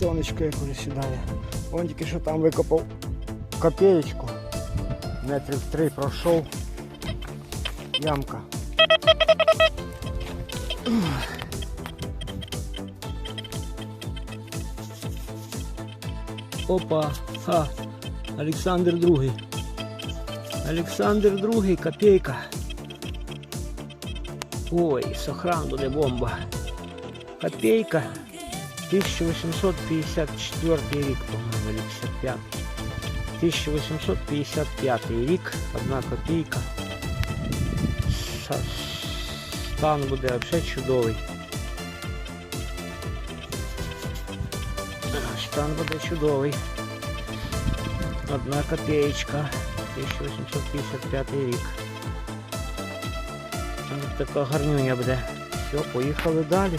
сонечко як уже сідає. Он тільки що там викопав копеечку. Метрів три пройшов. Ямка. Опа, ха, Олександр Другий. Олександр Другий, копейка. Ой, сохран буде бомба. Копейка. 1854 рік, по-моєму, или 55. 1855 рік, одна копійка. Стан буде взагалі чудовий. Стан буде чудовий. Одна копеечка. 1855 рік. Ось така гарнюня буде. Все, поїхали далі.